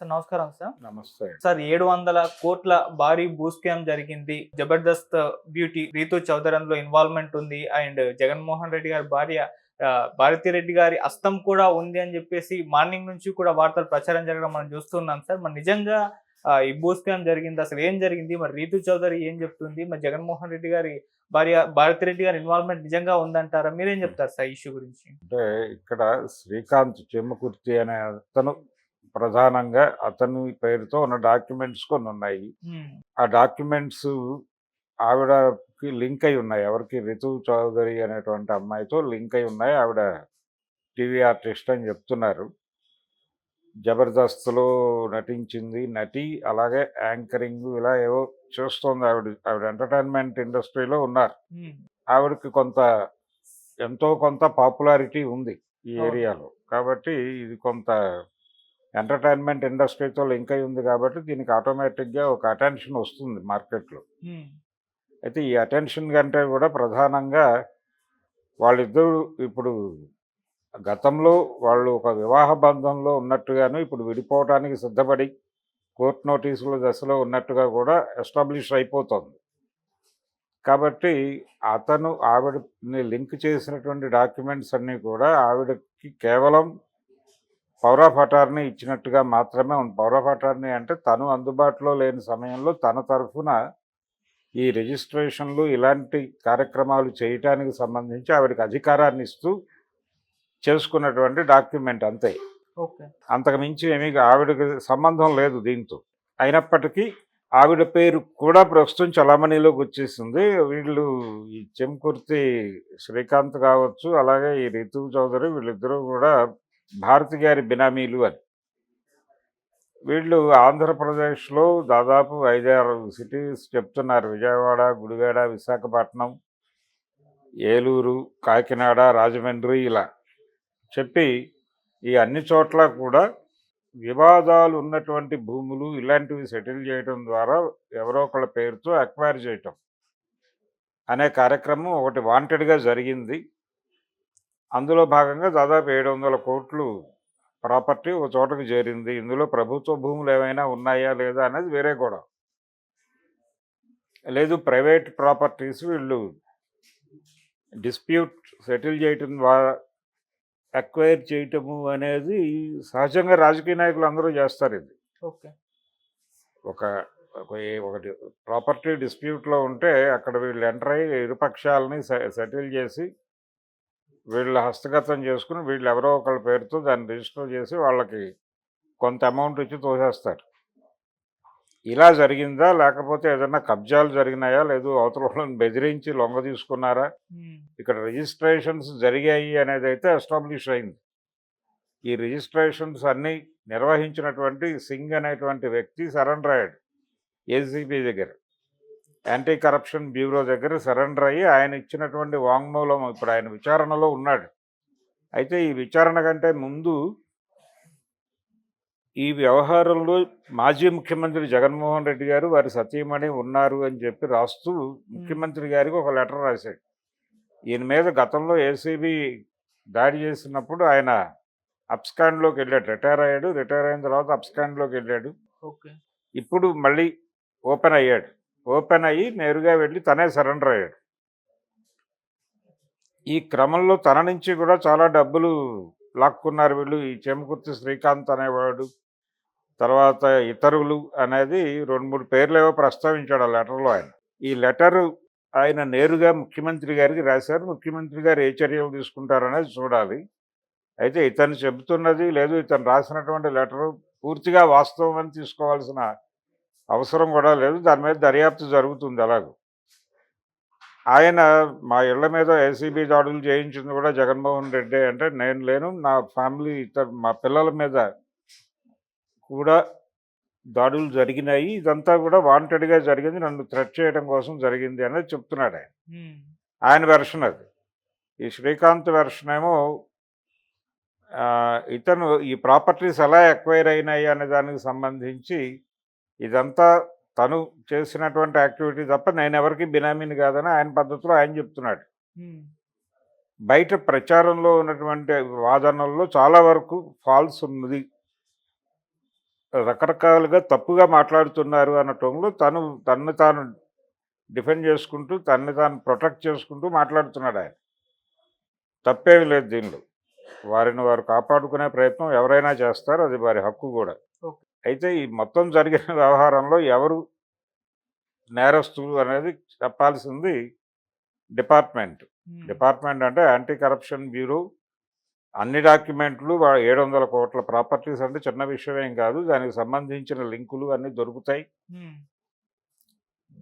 Sir నమస్కారం sir. నమస్తే. Sir ఏడు వందల కోట్ల భారీ భూ స్కామ్ జరిగింది. జబర్దస్త్ బ్యూటీ రీతు చౌదరి అందులో ఇన్వాల్వ్మెంట్ ఉంది. అండ్ జగన్మోహన్ రెడ్డి గారి భార్య భారతిరెడ్డి గారి అస్తం కూడా ఉంది అని చెప్పేసి మార్నింగ్ నుంచి కూడా వార్తలు ప్రచారం జరగడం మనం చూస్తున్నాం సార్. మరి నిజంగా ఈ భూ స్కామ్ జరిగింది. అసలు ఏం జరిగింది? మరి రీతు చౌదరి ఏం చెప్తుంది? మరి జగన్మోహన్ రెడ్డి గారి భార్య భారతిరెడ్డి గారి ఇన్వాల్వ్మెంట్ నిజంగా ఉందంటారా? మీరేం చెప్తారు సార్ ఇష్యూ గురించి? అంటే ఇక్కడ శ్రీకాంత్ చెమ్మకుర్తి అనే అతను ప్రధానంగా అతని పేరుతో ఉన్న డాక్యుమెంట్స్ కొన్ని ఉన్నాయి. ఆ డాక్యుమెంట్స్ ఆవిడకి లింక్ అయి ఉన్నాయి. ఎవరికి? రితు చౌదరి అనేటువంటి అమ్మాయితో లింక్ అయి ఉన్నాయి. ఆవిడ టీవీ ఆర్టిస్ట్ అని చెప్తున్నారు. జబర్దస్త్లో నటించింది నటి అలాగే యాంకరింగ్ ఇలా ఏవో చేస్తోంది ఆవిడ. ఆవిడ ఎంటర్టైన్మెంట్ ఇండస్ట్రీలో ఉన్నారు. ఆవిడకి కొంత ఎంతో కొంత పాపులారిటీ ఉంది ఈ. ఏరియాలో. కాబట్టి ఇది కొంత ఎంటర్టైన్మెంట్ ఇండస్ట్రీతో లింక్ అయి ఉంది కాబట్టి దీనికి ఆటోమేటిక్గా ఒక అటెన్షన్ వస్తుంది మార్కెట్లో. అయితే ఈ అటెన్షన్ కంటే కూడా ప్రధానంగా వాళ్ళిద్దరూ ఇప్పుడు గతంలో వాళ్ళు ఒక వివాహ బంధంలో ఉన్నట్టుగాను ఇప్పుడు విడిపోవడానికి సిద్ధపడి కోర్టు నోటీసుల దశలో ఉన్నట్టుగా కూడా ఎస్టాబ్లిష్ అయిపోతుంది కాబట్టి అతను ఆవిడని లింక్ చేసినటువంటి డాక్యుమెంట్స్ అన్నీ కూడా ఆవిడకి కేవలం పౌర ఆఫ్ అటార్నీ ఇచ్చినట్టుగా మాత్రమే ఉంది పౌర ఆఫ్ అటార్నీ అంటే తను అందుబాటులో లేని సమయంలో తన తరఫున ఈ రిజిస్ట్రేషన్లు ఇలాంటి కార్యక్రమాలు చేయటానికి సంబంధించి ఆవిడకి అధికారాన్ని ఇస్తూ చేసుకున్నటువంటి డాక్యుమెంట్ అంతే. ఓకే. అంతకు మించి ఏమీ ఆవిడకి సంబంధం లేదు దీంతో. అయినప్పటికీ ఆవిడ పేరు కూడా ప్రస్తుతం చలామణిలోకి వచ్చేసింది. వీళ్ళు ఈ చెంకుర్తి శ్రీకాంత్ కావచ్చు అలాగే ఈ రితు చౌదరి వీళ్ళిద్దరూ కూడా భారతి గారి బినామీలు అని వీళ్ళు ఆంధ్రప్రదేశ్లో దాదాపు ఐదారు సిటీస్ చెప్తున్నారు. విజయవాడ గుడివాడ విశాఖపట్నం ఏలూరు కాకినాడ రాజమండ్రి ఇలా చెప్పి ఈ అన్ని చోట్ల కూడా వివాదాలు ఉన్నటువంటి భూములు ఇలాంటివి సెటిల్ చేయడం ద్వారా ఎవరో ఒకళ్ళ పేరుతో అక్వైర్ చేయటం అనే కార్యక్రమం ఒకటి వాంటెడ్గా జరిగింది. అందులో భాగంగా దాదాపు ఏడు వందల కోట్లు ప్రాపర్టీ ఒక చోటకు చేరింది. ఇందులో ప్రభుత్వ భూములు ఏమైనా ఉన్నాయా లేదా అనేది వేరే కూడా లేదు ప్రైవేట్ ప్రాపర్టీస్ వీళ్ళు డిస్ప్యూట్ సెటిల్ చేయటం ద్వారా అక్వైర్ చేయటము అనేది సహజంగా రాజకీయ నాయకులు అందరూ చేస్తారు ఇది. ఓకే. ఒక ఒకటి ప్రాపర్టీ డిస్ప్యూట్లో ఉంటే అక్కడ వీళ్ళు ఎంటర్ అయ్యి ఇరుపక్షాలని సెటిల్ చేసి వీళ్ళు హస్తగతం చేసుకుని వీళ్ళు ఎవరో ఒకళ్ళ పేరుతో దాన్ని రిజిస్టర్ చేసి వాళ్ళకి కొంత అమౌంట్ ఇచ్చి తోసేస్తారు. ఇలా జరిగిందా? లేకపోతే ఏదైనా కబ్జాలు జరిగినాయా? లేదు అవతల వాళ్ళని బెదిరించి లొంగ తీసుకున్నారా. ఇక్కడ రిజిస్ట్రేషన్స్ జరిగాయి అనేది అయితే ఎస్టాబ్లిష్ అయింది. ఈ రిజిస్ట్రేషన్స్ అన్నీ నిర్వహించినటువంటి సింగ్ అనేటువంటి వ్యక్తి సరెండర్ అయ్యాడు ఏసీబీ దగ్గర. యాంటీ కరప్షన్ బ్యూరో దగ్గర సరెండర్ అయ్యి ఆయన ఇచ్చినటువంటి వాంగ్మూలం ఇప్పుడు ఆయన విచారణలో ఉన్నాడు. అయితే ఈ విచారణ కంటే ముందు ఈ వ్యవహారంలో మాజీ ముఖ్యమంత్రి జగన్మోహన్ రెడ్డి గారు వారి సతీమణి ఉన్నారు అని చెప్పి రాస్తూ ముఖ్యమంత్రి గారికి ఒక లెటర్ రాశాడు. ఈయన మీద గతంలో ఏసీబీ దాడి చేసినప్పుడు ఆయన అప్స్కాండ్లోకి వెళ్ళాడు. రిటైర్ అయ్యాడు. రిటైర్ అయిన తర్వాత అప్స్కాండ్లోకి వెళ్ళాడు. ఇప్పుడు మళ్ళీ ఓపెన్ అయ్యాడు. ఓపెన్ అయ్యి నేరుగా వెళ్ళి తనే సరెండర్ అయ్యాడు. ఈ క్రమంలో తన నుంచి కూడా చాలా డబ్బులు లాక్కున్నారు వీళ్ళు. ఈ చెమకుర్తి శ్రీకాంత్ అనేవాడు తర్వాత ఇతరులు అనేది రెండు మూడు పేర్లు ఏవో ప్రస్తావించాడు ఆ లెటర్లో ఆయన. ఈ లెటరు ఆయన నేరుగా ముఖ్యమంత్రి గారికి రాశారు. ముఖ్యమంత్రి గారు ఏ చర్యలు తీసుకుంటారనేది చూడాలి. అయితే ఇతను చెబుతున్నది లేదు ఇతను రాసినటువంటి లెటరు పూర్తిగా వాస్తవం అని తీసుకోవాల్సిన అవసరం కూడా లేదు. దాని మీద దర్యాప్తు జరుగుతుంది అలాగూ. ఆయన మా ఇళ్ళ మీద ఏసీబీ దాడులు చేయించింది కూడా జగన్మోహన్ రెడ్డి అంటే నేను లేను. నా ఫ్యామిలీ ఇతర మా పిల్లల మీద కూడా దాడులు జరిగినాయి. ఇదంతా కూడా వాంటెడ్గా జరిగింది. నన్ను థ్రెట్ చేయడం కోసం జరిగింది అనేది చెప్తున్నాడు ఆయన. ఆయన వెర్షన్ అది. ఈ శ్రీకాంత్ వెర్షన్ ఏమో ఇతను ఈ ప్రాపర్టీస్ ఎలా ఎక్వైర్ అయినాయి అనే దానికి సంబంధించి ఇదంతా తను చేసినటువంటి యాక్టివిటీ తప్ప నేను ఎవరికి బినామీని కాదని ఆయన పద్ధతిలో ఆయన చెప్తున్నాడు. బయట ప్రచారంలో ఉన్నటువంటి వాదనల్లో చాలా వరకు ఫాల్స్ ఉన్నది రకరకాలుగా తప్పుగా మాట్లాడుతున్నారు అనటంలో తను తన్ను తాను డిఫెండ్ చేసుకుంటూ తన్ని తాను ప్రొటెక్ట్ చేసుకుంటూ మాట్లాడుతున్నాడు ఆయన తప్పేమి లేదు దీనిలో వారిని వారు కాపాడుకునే ప్రయత్నం ఎవరైనా చేస్తారు అది వారి హక్కు కూడా. అయితే ఈ మొత్తం జరిగిన వ్యవహారంలో ఎవరు నేరస్తులు అనేది చెప్పాల్సింది డిపార్ట్మెంట్. డిపార్ట్మెంట్ అంటే యాంటీ కరప్షన్ బ్యూరో. అన్ని డాక్యుమెంట్లు ఏడు వందల కోట్ల ప్రాపర్టీస్ అంటే చిన్న విషయం ఏం కాదు. దానికి సంబంధించిన లింకులు అన్నీ దొరుకుతాయి.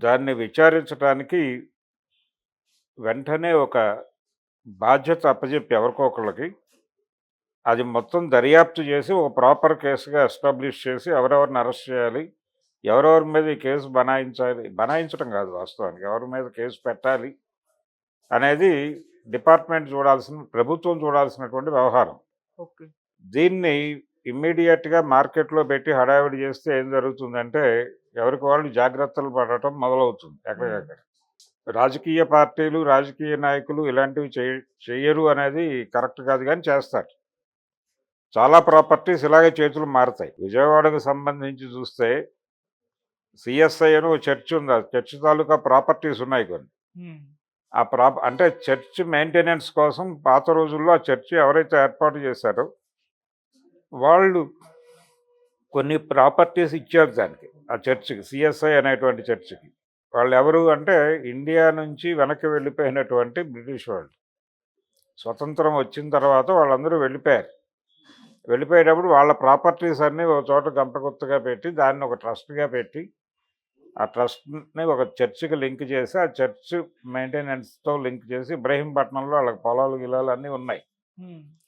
దాన్ని విచారించడానికి వెంటనే ఒక బాధ్యత అప్పచెప్పి ఎవరికో ఒకళ్ళకి అది మొత్తం దర్యాప్తు చేసి ఒక ప్రాపర్ కేసుగా ఎస్టాబ్లిష్ చేసి ఎవరెవరిని అరెస్ట్ చేయాలి ఎవరెవరి మీద ఈ కేసు బనాయించాలి బనాయించడం కాదు వాస్తవానికి ఎవరి మీద కేసు పెట్టాలి అనేది డిపార్ట్మెంట్ చూడాల్సిన ప్రభుత్వం చూడాల్సినటువంటి వ్యవహారం. ఓకే. దీన్ని ఇమ్మీడియట్గా మార్కెట్లో పెట్టి హడావిడి చేస్తే ఏం జరుగుతుందంటే ఎవరికి వాళ్ళు జాగ్రత్తలు పడటం మొదలవుతుంది ఎక్కడికక్కడ. రాజకీయ పార్టీలు రాజకీయ నాయకులు ఇలాంటివి చేయ చేయరు అనేది కరెక్ట్ కాదు కానీ చేస్తారు. చాలా ప్రాపర్టీస్ ఇలాగే చేతులు మారుతాయి. విజయవాడకు సంబంధించి చూస్తే సిఎస్ఐ అని ఒక చర్చ్ ఉంది. చర్చ్ తాలూకా ప్రాపర్టీస్ ఉన్నాయి కొన్ని. ఆ ప్రాప అంటే చర్చ్ మెయింటెనెన్స్ కోసం పాత రోజుల్లో ఆ చర్చ్ ఎవరైతే ఏర్పాటు చేశారో వాళ్ళు కొన్ని ప్రాపర్టీస్ ఇచ్చారు దానికి. ఆ చర్చికి సిఎస్ఐ అనేటువంటి చర్చికి. వాళ్ళు ఎవరు అంటే ఇండియా నుంచి వెనక్కి వెళ్ళిపోయినటువంటి బ్రిటిష్ వాళ్ళు. స్వతంత్రం వచ్చిన తర్వాత వాళ్ళందరూ వెళ్ళిపోయారు. వెళ్ళిపోయేటప్పుడు వాళ్ళ ప్రాపర్టీస్ అన్నీ ఒక చోట గంపగుత్తగా పెట్టి దాన్ని ఒక ట్రస్ట్గా పెట్టి ఆ ట్రస్ట్ని ఒక చర్చికి లింక్ చేసి ఆ చర్చ్ మెయింటెనెన్స్తో లింక్ చేసి ఇబ్రహీంపట్నంలో వాళ్ళకి పొలాలు గిలాలు అన్నీ ఉన్నాయి.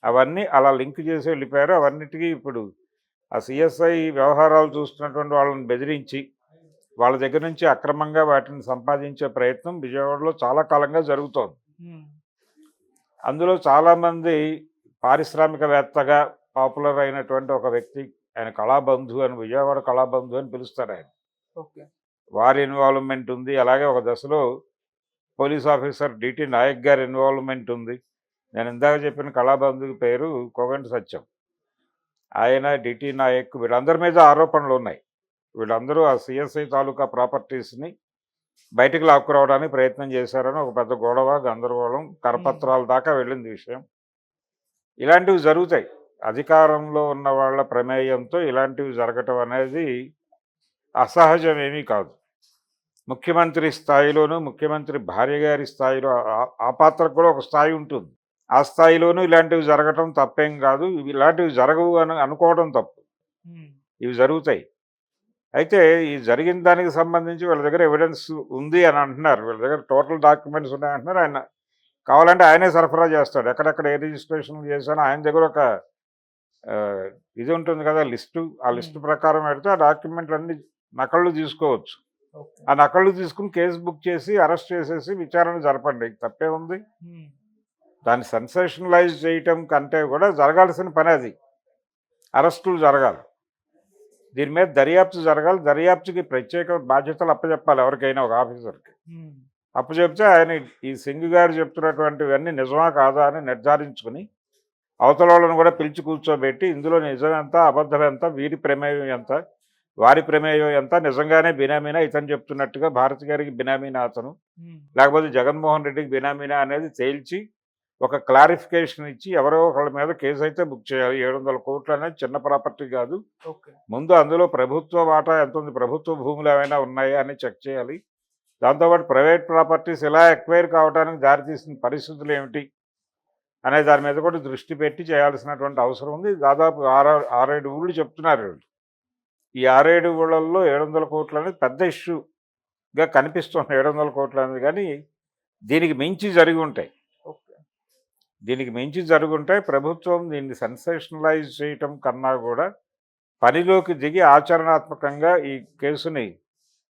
అవన్నీ అలా లింక్ చేసి వెళ్ళిపోయారు. అవన్నిటికీ ఇప్పుడు ఆ సిఎస్ఐ వ్యవహారాలు చూస్తున్నటువంటి వాళ్ళని బెదిరించి వాళ్ళ దగ్గర నుంచి అక్రమంగా వాటిని సంపాదించే ప్రయత్నం విజయవాడలో చాలా కాలంగా జరుగుతోంది. అందులో చాలామంది పారిశ్రామికవేత్తగా పాపులర్ అయినటువంటి ఒక వ్యక్తి ఆయన కళాబంధు అని విజయవాడ కళాబంధు అని పిలుస్తారు ఆయన. వారి ఇన్వాల్వ్మెంట్ ఉంది. అలాగే ఒక దశలో పోలీస్ ఆఫీసర్ డిటి నాయక్ గారి ఇన్వాల్వ్మెంట్ ఉంది. నేను ఇందాక చెప్పిన కళాబంధు పేరు కోగంటి సత్యం. ఆయన డిటి నాయక్ వీళ్ళందరి మీద ఆరోపణలు ఉన్నాయి. వీళ్ళందరూ ఆ సిఎస్ఐ తాలూకా ప్రాపర్టీస్ని బయటకు లాక్కురావడానికి ప్రయత్నం చేశారని ఒక పెద్ద గొడవ గందరగోళం కరపత్రాల దాకా వెళ్ళింది విషయం. ఇలాంటివి జరుగుతాయి. అధికారంలో ఉన్న వాళ్ళ ప్రమేయంతో ఇలాంటివి జరగటం అనేది అసహజం ఏమీ కాదు. ముఖ్యమంత్రి స్థాయిలోనూ ముఖ్యమంత్రి భార్య గారి స్థాయిలో ఆ- పాత్రకు కూడా ఒక స్థాయి ఉంటుంది. ఆ స్థాయిలోనూ ఇలాంటివి జరగటం తప్పేం కాదు. ఇవి ఇలాంటివి జరగవు అని అనుకోవడం తప్పు. ఇవి జరుగుతాయి. అయితే ఈ జరిగిన దానికి సంబంధించి వీళ్ళ దగ్గర ఎవిడెన్స్ ఉంది అని అంటున్నారు. వీళ్ళ దగ్గర టోటల్ డాక్యుమెంట్స్ ఉన్నాయంటున్నారు. ఆయన కావాలంటే ఆయనే సరఫరా చేస్తాడు. ఎక్కడెక్కడ ఏ రిజిస్ట్రేషన్ చేశానో ఆయన దగ్గర ఒక ఇది ఉంటుంది కదా లిస్టు. ఆ లిస్టు ప్రకారం పెడితే ఆ డాక్యుమెంట్లన్నీ నకళ్ళు తీసుకోవచ్చు. ఆ నకళ్ళు తీసుకుని కేసు బుక్ చేసి అరెస్ట్ చేసేసి విచారణ జరపండి. తప్పే ఉంది. దాన్ని సెన్సేషనలైజ్ చేయటం కంటే కూడా జరగాల్సిన పని అది. అరెస్టులు జరగాలి. దీని మీద దర్యాప్తు జరగాలి. దర్యాప్తుకి ప్రత్యేక బాధ్యతలు అప్పచెప్పాలి ఎవరికైనా ఒక ఆఫీసర్కి. అప్పచెప్తే ఆయన ఈ సింగ్ గారు చెప్తున్నటువంటివన్నీ నిజమా కాదా అని నిర్ధారించుకుని అవతల వాళ్ళని కూడా పిలిచి కూర్చోబెట్టి ఇందులో నిజం ఎంత అబద్ధం ఎంత వీరి ప్రమేయం ఎంత వారి ప్రమేయం ఎంత నిజంగానే బినామీనా? ఇతను చెప్తున్నట్టుగా భారతి గారికి బినామీనా అతను. లేకపోతే జగన్మోహన్ రెడ్డికి బినామీనా అనేది తేల్చి ఒక క్లారిఫికేషన్ ఇచ్చి ఎవరో ఒకళ్ళ మీద కేసు అయితే బుక్ చేయాలి. ఏడు వందల కోట్లు అనేది చిన్న ప్రాపర్టీ కాదు. ముందు అందులో ప్రభుత్వ వాటా ఎంత ఉంది? ప్రభుత్వ భూములు ఏమైనా ఉన్నాయా అని చెక్ చేయాలి. దాంతోపాటు ప్రైవేట్ ప్రాపర్టీస్ ఎలా ఎక్వైర్ కావడానికి దారితీసిన పరిస్థితులు ఏమిటి? అనే దాని మీద కూడా దృష్టి పెట్టి చేయాల్సినటువంటి అవసరం ఉంది. దాదాపు ఆరు ఆరేడు ఊళ్ళు చెప్తున్నారు వీళ్ళు. ఈ ఆరేడు ఊళ్ళల్లో ఏడు వందల కోట్లు అనేది పెద్ద ఇష్యూగా కనిపిస్తుంది. ఏడు వందల కోట్లు అనేది కానీ దీనికి మించి జరిగి ఉంటాయి. ఓకే. దీనికి మించి జరుగుంటే ప్రభుత్వం దీన్ని సెన్సేషనలైజ్ చేయటం కన్నా కూడా పనిలోకి దిగి ఆచరణాత్మకంగా ఈ కేసుని